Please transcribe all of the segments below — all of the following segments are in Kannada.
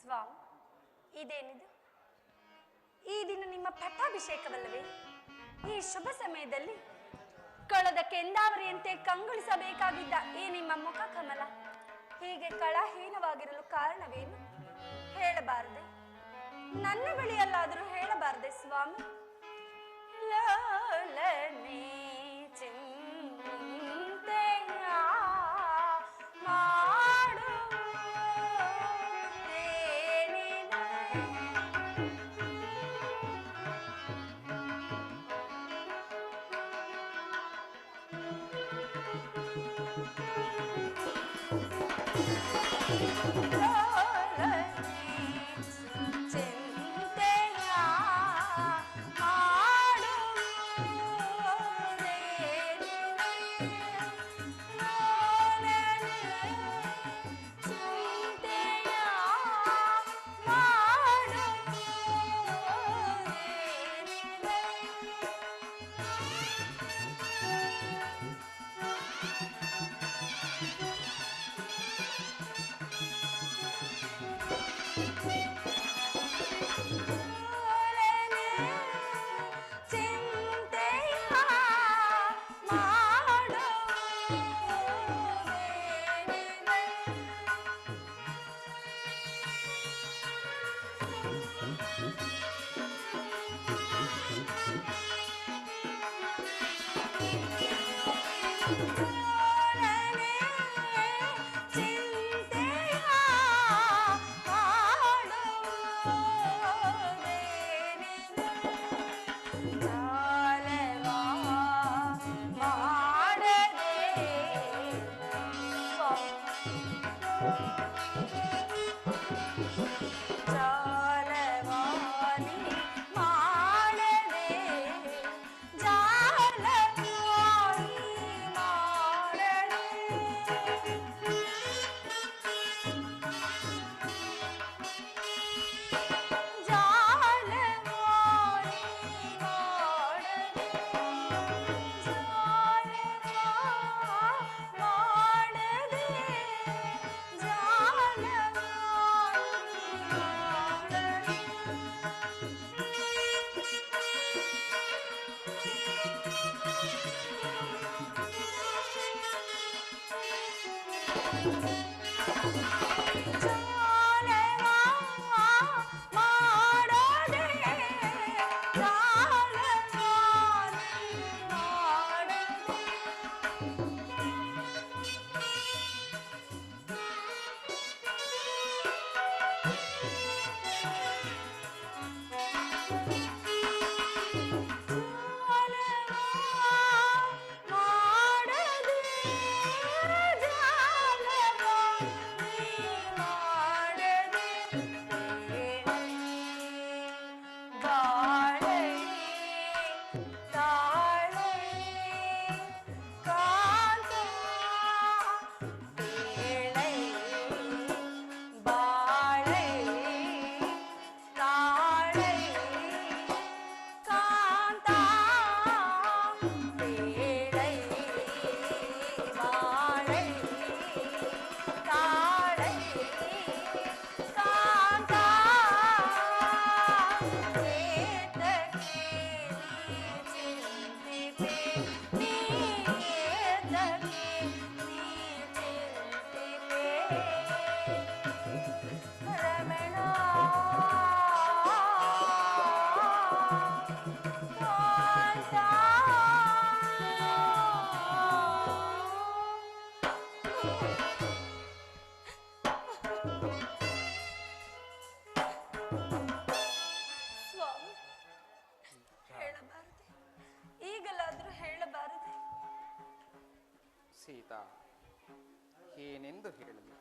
ಸ್ವಾಮಿ ಇದೇನಿದು? ಈ ದಿನ ನಿಮ್ಮ ಪಟ್ಟಾಭಿಷೇಕವಲ್ಲವೇ? ಈ ಶುಭ ಸಮಯದಲ್ಲಿ ಕಳದ ಕೆಂದಾವರಿಯಂತೆ ಕಂಗೊಳಿಸಬೇಕಾಗಿದ್ದ ಈ ನಿಮ್ಮ ಮುಖ ಕಮಲ. ಹೀಗೆ ಕಳಹೀನವಾಗಿರಲು ಕಾರಣವೇನು? ಹೇಳಬಾರದೆ. ನನ್ನ ಬಳಿಯಲ್ಲಾದರೂ ಹೇಳಬಾರದೆ, ಸ್ವಾಮಿ. ಲಾಲನೆ ಚಿಂತೆಯ Thank you. ಹೇಳಬಾರದೆ ಈಗಲಾದರೂ ಹೇಳಬಾರದೆ ಸೀತಾ. කීනෙන් දුහිරලමි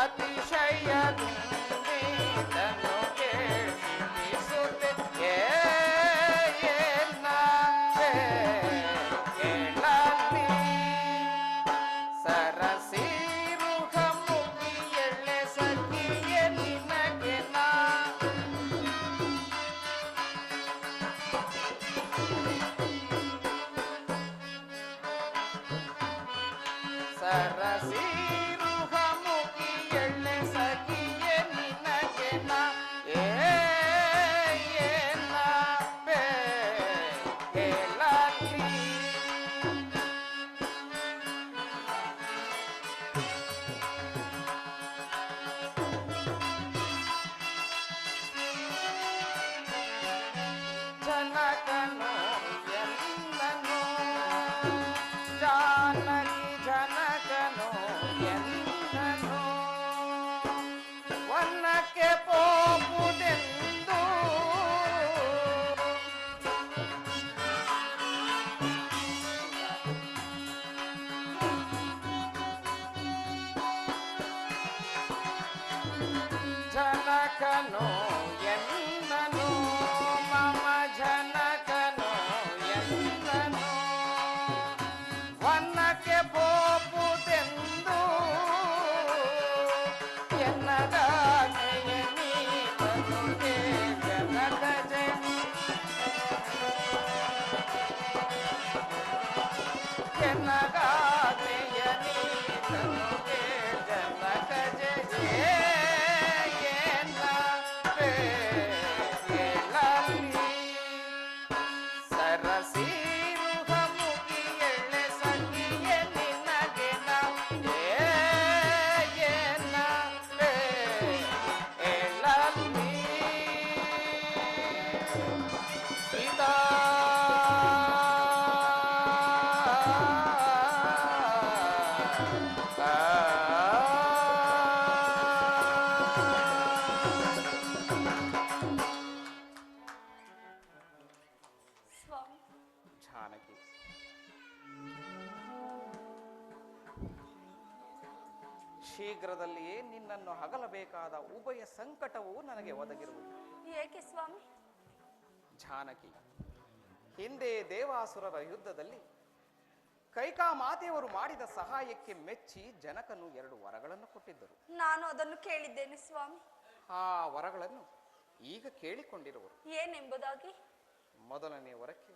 अतिशय జనకను ఎన్నను మమ జనకను ఎన్నను వన్నకే పోపు తెందు ఎన్నదానయని ಶೀಘ್ರದಲ್ಲಿಯೇ ನಿನ್ನನ್ನು ಹಗಲಬೇಕಾದ ಉಭಯ ಸಂಕಟವು ನನಗೆ ಒದಗಿರುವುದು. ಏಕೆ ಸ್ವಾಮಿ? ಜಾನಕಿ ಹಿಂದೆ ದೇವಾಸುರರ ಯುದ್ಧದಲ್ಲಿ ಕೈಕಾ ಮಾತೆಯವರು ಮಾಡಿದ ಸಹಾಯಕ್ಕೆ ಮೆಚ್ಚಿ ಜನಕನು ಎರಡು ವರಗಳನ್ನು ಕೊಟ್ಟಿದ್ದರು. ನಾನು ಅದನ್ನು ಕೇಳಿದ್ದೇನೆ ಸ್ವಾಮಿ. ಆ ವರಗಳನ್ನು ಈಗ ಕೇಳಿಕೊಂಡಿರುವರು. ಏನೆಂಬುದಾಗಿ? ಮೊದಲನೇ ವರಕ್ಕೆ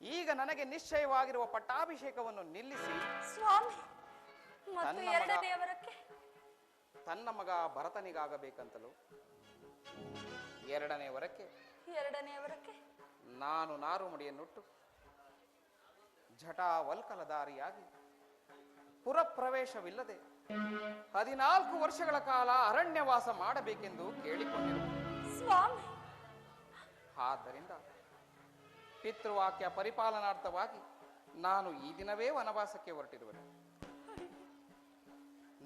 ಈಗ ನನಗೆ ನಿಶ್ಚಯವಾಗಿರುವ ಪಟ್ಟಾಭಿಷೇಕವನ್ನು ನಿಲ್ಲಿಸಿ. ಸ್ವಾಮಿ ಮತ್ತು ತನ್ನ ಮಗ- ಎರಡನೇ ವರಕ್ಕೆ ತನ್ನ ಮಗ ಭರತನಿಗಾಗಬೇಕಂತಲೂ ಎರಡನೇ ವರಕ್ಕೆ ಎರಡನೇ ವರಕ್ಕೆ ನಾನು ನಾರುಮಡಿಯನ್ನುಟ್ಟು ಜಟಾವಲ್ಕಲಧಾರಿಯಾಗಿ ಪುರಪ್ರವೇಶವಿಲ್ಲದೆ ಹದಿನಾಲ್ಕು ವರ್ಷಗಳ ಕಾಲ ಅರಣ್ಯವಾಸ ಮಾಡಬೇಕೆಂದು ಕೇಳಿಕೊಂಡಿರು. ಸ್ವಾಮಿ! ಆದ್ದರಿಂದ ಪಿತೃವಾಕ್ಯ ಪರಿಪಾಲನಾರ್ಥವಾಗಿ ನಾನು ಈ ದಿನವೇ ವನವಾಸಕ್ಕೆ ಹೊರಟಿರುವೆನು.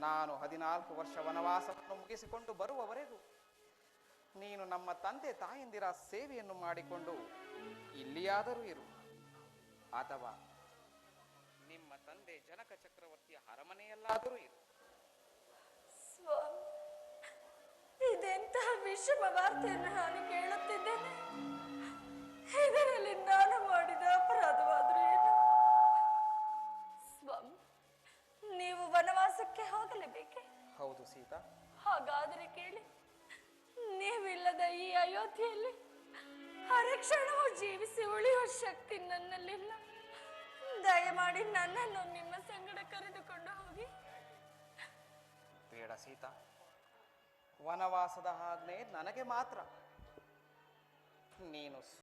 ನಾನು ಹದಿನಾಲ್ಕು ವರ್ಷ ವನವಾಸವನ್ನು ಮುಗಿಸಿಕೊಂಡು ಬರುವವರೆಗೂ ನೀನು ನಮ್ಮ ತಂದೆ ತಾಯಂದಿರ ಸೇವೆಯನ್ನು ಮಾಡಿಕೊಂಡು ಇಲ್ಲಿಯಾದರೂ ಇರು. ಅಥವಾ ನಿಮ್ಮ ತಂದೆ ಜನಕ ಚಕ್ರವರ್ತಿಯ ಅರಮನೆಯಲ್ಲಾದರೂ ಇರು. ಸ್ವಾಮಿ, ಇದೆಂತಹ ವಿಷಮ ವಾರ್ತೆಯನ್ನು ನಾನು ಹೌದು ಸೀತಾ. ಹಾಗಾದರೆ ಕೇಳಿ ನೀವಿಲ್ಲದ ಈ ಅಯೋಧ್ಯೆಯಲ್ಲಿ ಅರಕ್ಷಣವು ಜೀವಿಸಿ ಉಳಿಯುವ ಶಕ್ತಿ ನನ್ನಲ್ಲಿಲ್ಲ. ದಯಮಾಡಿ ನನ್ನನ್ನು ನಿಮ್ಮ ಸಂಗಡ ಕರೆದುಕೊಂಡು ಹೋಗಿ. ಬೇಡ ಸೀತಾ. ವನವಾಸದ ಆಜ್ಞೆ ನನಗೆ ಮಾತ್ರ ನೀನು